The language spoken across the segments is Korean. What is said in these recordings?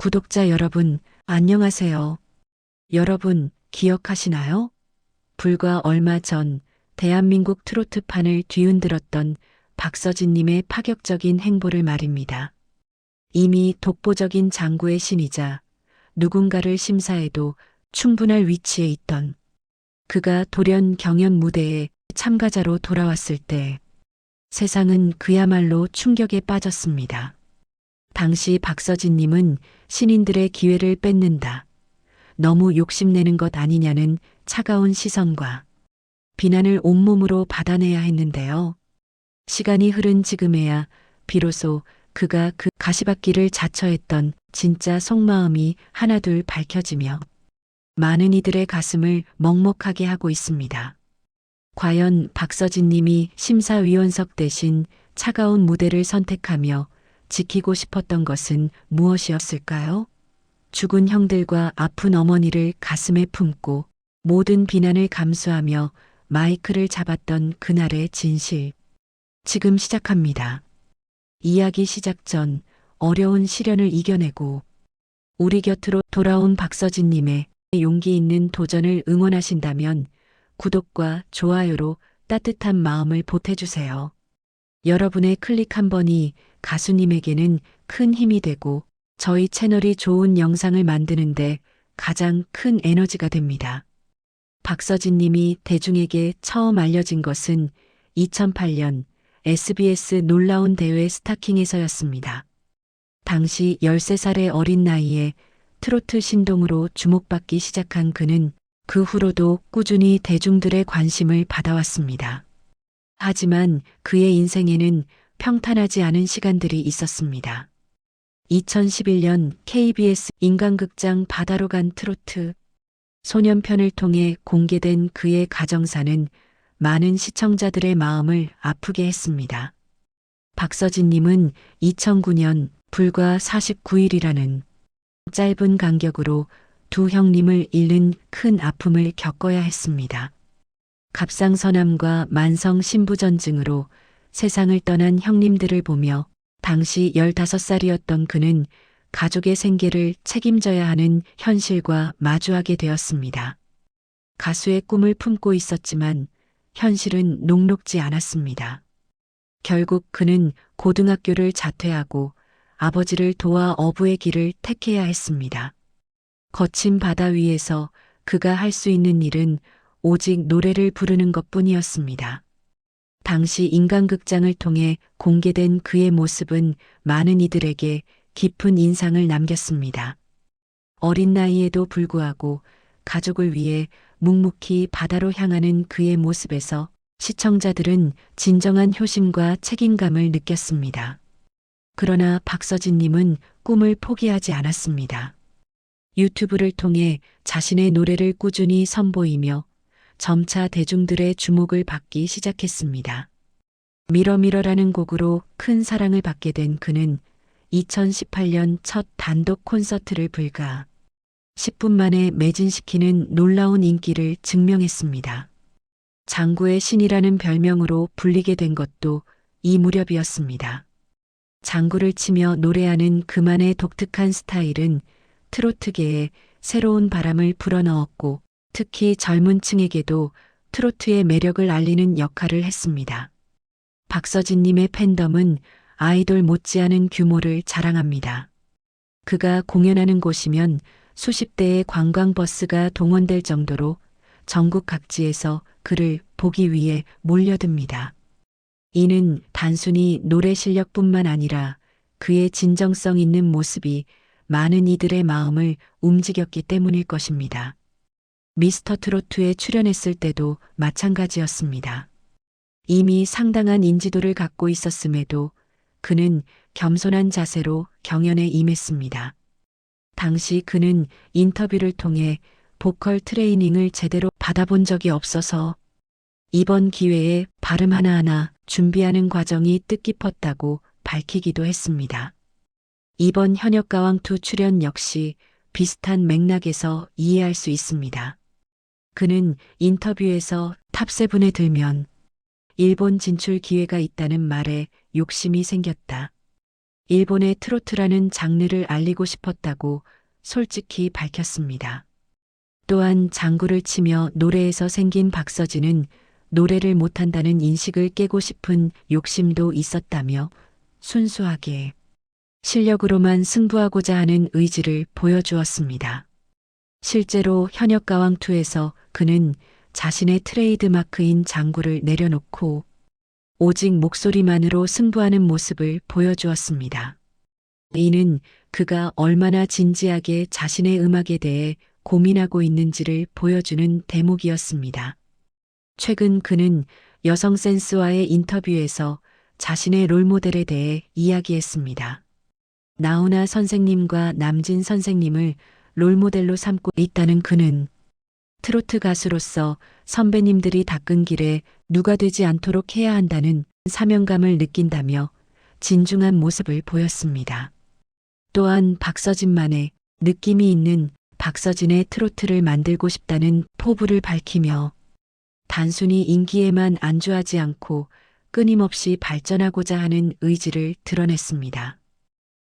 구독자 여러분, 안녕하세요. 여러분, 기억하시나요? 불과 얼마 전 대한민국 트로트판을 뒤흔들었던 박서진님의 파격적인 행보를 말입니다. 이미 독보적인 장구의 신이자 누군가를 심사해도 충분할 위치에 있던 그가 돌연 경연 무대에 참가자로 돌아왔을 때 세상은 그야말로 충격에 빠졌습니다. 당시 박서진님은 신인들의 기회를 뺏는다. 너무 욕심내는 것 아니냐는 차가운 시선과 비난을 온몸으로 받아내야 했는데요. 시간이 흐른 지금에야 비로소 그가 그 가시밭길을 자처했던 진짜 속마음이 하나둘 밝혀지며 많은 이들의 가슴을 먹먹하게 하고 있습니다. 과연 박서진 님이 심사위원석 대신 차가운 무대를 선택하며 지키고 싶었던 것은 무엇이었을까요? 죽은 형들과 아픈 어머니를 가슴에 품고 모든 비난을 감수하며 마이크를 잡았던 그날의 진실. 지금 시작합니다. 이야기 시작 전 어려운 시련을 이겨내고 우리 곁으로 돌아온 박서진님의 용기 있는 도전을 응원하신다면 구독과 좋아요로 따뜻한 마음을 보태주세요. 여러분의 클릭 한 번이 가수님에게는 큰 힘이 되고 저희 채널이 좋은 영상을 만드는데 가장 큰 에너지가 됩니다. 박서진 님이 대중에게 처음 알려진 것은 2008년 SBS 놀라운 대회 스타킹에서였습니다. 당시 13살의 어린 나이에 트로트 신동으로 주목받기 시작한 그는 그 후로도 꾸준히 대중들의 관심을 받아왔습니다. 하지만 그의 인생에는 평탄하지 않은 시간들이 있었습니다. 2011년 KBS 인간극장 바다로 간 트로트 소년편을 통해 공개된 그의 가정사는 많은 시청자들의 마음을 아프게 했습니다. 박서진님은 2009년 불과 49일이라는 짧은 간격으로 두 형님을 잃는 큰 아픔을 겪어야 했습니다. 갑상선암과 만성 신부전증으로 세상을 떠난 형님들을 보며 당시 15살이었던 그는 가족의 생계를 책임져야 하는 현실과 마주하게 되었습니다. 가수의 꿈을 품고 있었지만 현실은 녹록지 않았습니다. 결국 그는 고등학교를 자퇴하고 아버지를 도와 어부의 길을 택해야 했습니다. 거친 바다 위에서 그가 할 수 있는 일은 오직 노래를 부르는 것 뿐이었습니다. 당시 인간극장을 통해 공개된 그의 모습은 많은 이들에게 깊은 인상을 남겼습니다. 어린 나이에도 불구하고 가족을 위해 묵묵히 바다로 향하는 그의 모습에서 시청자들은 진정한 효심과 책임감을 느꼈습니다. 그러나 박서진님은 꿈을 포기하지 않았습니다. 유튜브를 통해 자신의 노래를 꾸준히 선보이며 점차 대중들의 주목을 받기 시작했습니다. 미러미러라는 곡으로 큰 사랑을 받게 된 그는 2018년 첫 단독 콘서트를 불가 10분 만에 매진시키는 놀라운 인기를 증명했습니다. 장구의 신이라는 별명으로 불리게 된 것도 이 무렵이었습니다. 장구를 치며 노래하는 그만의 독특한 스타일은 트로트계에 새로운 바람을 불어넣었고 특히 젊은 층에게도 트로트의 매력을 알리는 역할을 했습니다. 박서진님의 팬덤은 아이돌 못지않은 규모를 자랑합니다. 그가 공연하는 곳이면 수십 대의 관광버스가 동원될 정도로 전국 각지에서 그를 보기 위해 몰려듭니다. 이는 단순히 노래 실력뿐만 아니라 그의 진정성 있는 모습이 많은 이들의 마음을 움직였기 때문일 것입니다. 미스터 트로트에 출연했을 때도 마찬가지였습니다. 이미 상당한 인지도를 갖고 있었음에도 그는 겸손한 자세로 경연에 임했습니다. 당시 그는 인터뷰를 통해 보컬 트레이닝을 제대로 받아본 적이 없어서 이번 기회에 발음 하나하나 준비하는 과정이 뜻깊었다고 밝히기도 했습니다. 이번 현역가왕 2 출연 역시 비슷한 맥락에서 이해할 수 있습니다. 그는 인터뷰에서 탑세븐에 들면 일본 진출 기회가 있다는 말에 욕심이 생겼다. 일본의 트로트라는 장르를 알리고 싶었다고 솔직히 밝혔습니다. 또한 장구를 치며 노래에서 생긴 박서진은 노래를 못한다는 인식을 깨고 싶은 욕심도 있었다며 순수하게 실력으로만 승부하고자 하는 의지를 보여주었습니다. 실제로 현역 가왕2에서 그는 자신의 트레이드 마크인 장구를 내려놓고 오직 목소리만으로 승부하는 모습을 보여주었습니다. 이는 그가 얼마나 진지하게 자신의 음악에 대해 고민하고 있는지를 보여주는 대목이었습니다. 최근 그는 여성 센스와의 인터뷰에서 자신의 롤모델에 대해 이야기했습니다. 나훈아 선생님과 남진 선생님을 롤모델로 삼고 있다는 그는 트로트 가수로서 선배님들이 닦은 길에 누가 되지 않도록 해야 한다는 사명감을 느낀다며 진중한 모습을 보였습니다. 또한 박서진만의 느낌이 있는 박서진의 트로트를 만들고 싶다는 포부를 밝히며 단순히 인기에만 안주하지 않고 끊임없이 발전하고자 하는 의지를 드러냈습니다.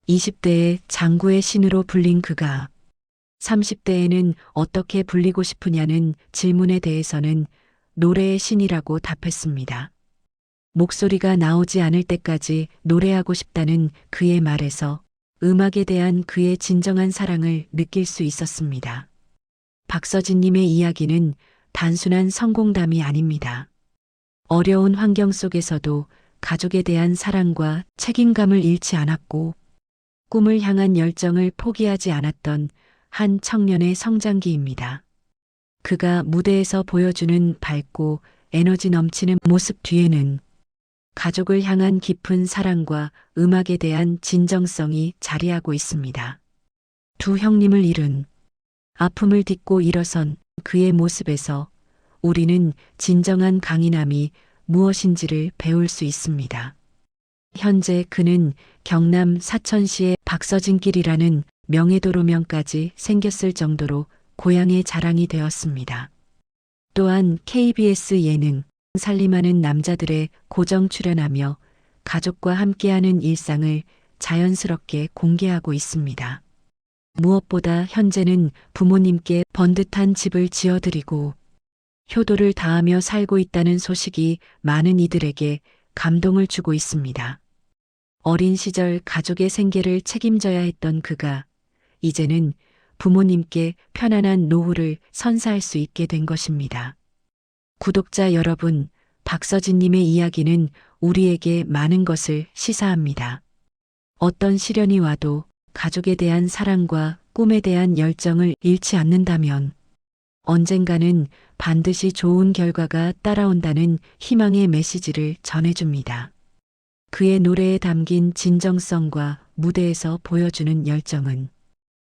20대에 장구의 신으로 불린 그가 30대에는 어떻게 불리고 싶으냐는 질문에 대해서는 노래의 신이라고 답했습니다. 목소리가 나오지 않을 때까지 노래하고 싶다는 그의 말에서 음악에 대한 그의 진정한 사랑을 느낄 수 있었습니다. 박서진님의 이야기는 단순한 성공담이 아닙니다. 어려운 환경 속에서도 가족에 대한 사랑과 책임감을 잃지 않았고 꿈을 향한 열정을 포기하지 않았던 한 청년의 성장기입니다. 그가 무대에서 보여주는 밝고 에너지 넘치는 모습 뒤에는 가족을 향한 깊은 사랑과 음악에 대한 진정성이 자리하고 있습니다. 두 형님을 잃은 아픔을 딛고 일어선 그의 모습에서 우리는 진정한 강인함이 무엇인지를 배울 수 있습니다. 현재 그는 경남 사천시의 박서진길이라는 명예도로명까지 생겼을 정도로 고향의 자랑이 되었습니다. 또한 KBS 예능 살림하는 남자들의 고정 출연하며 가족과 함께하는 일상을 자연스럽게 공개하고 있습니다. 무엇보다 현재는 부모님께 번듯한 집을 지어드리고 효도를 다하며 살고 있다는 소식이 많은 이들에게 감동을 주고 있습니다. 어린 시절 가족의 생계를 책임져야 했던 그가 이제는 부모님께 편안한 노후를 선사할 수 있게 된 것입니다. 구독자 여러분, 박서진님의 이야기는 우리에게 많은 것을 시사합니다. 어떤 시련이 와도 가족에 대한 사랑과 꿈에 대한 열정을 잃지 않는다면 언젠가는 반드시 좋은 결과가 따라온다는 희망의 메시지를 전해줍니다. 그의 노래에 담긴 진정성과 무대에서 보여주는 열정은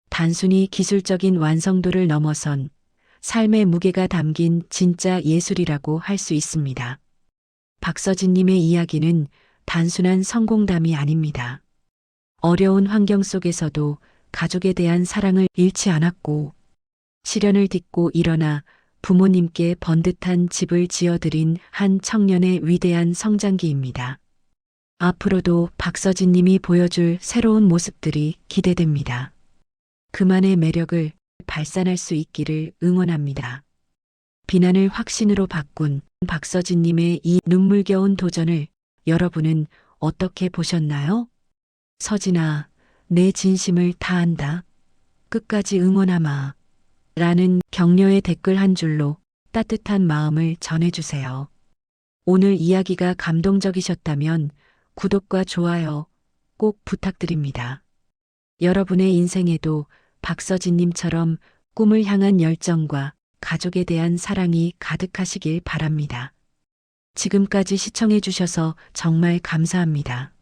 단순히 기술적인 완성도를 넘어선 삶의 무게가 담긴 진짜 예술이라고 할 수 있습니다. 박서진님의 이야기는 단순한 성공담이 아닙니다. 어려운 환경 속에서도 가족에 대한 사랑을 잃지 않았고 시련을 딛고 일어나 부모님께 번듯한 집을 지어드린 한 청년의 위대한 성장기입니다. 앞으로도 박서진 님이 보여줄 새로운 모습들이 기대됩니다. 그만의 매력을 발산할 수 있기를 응원합니다. 비난을 확신으로 바꾼 박서진 님의 이 눈물겨운 도전을 여러분은 어떻게 보셨나요? 서진아, 내 진심을 다한다. 끝까지 응원하마. 라는 격려의 댓글 한 줄로 따뜻한 마음을 전해주세요. 오늘 이야기가 감동적이셨다면 구독과 좋아요 꼭 부탁드립니다. 여러분의 인생에도 박서진님처럼 꿈을 향한 열정과 가족에 대한 사랑이 가득하시길 바랍니다. 지금까지 시청해주셔서 정말 감사합니다.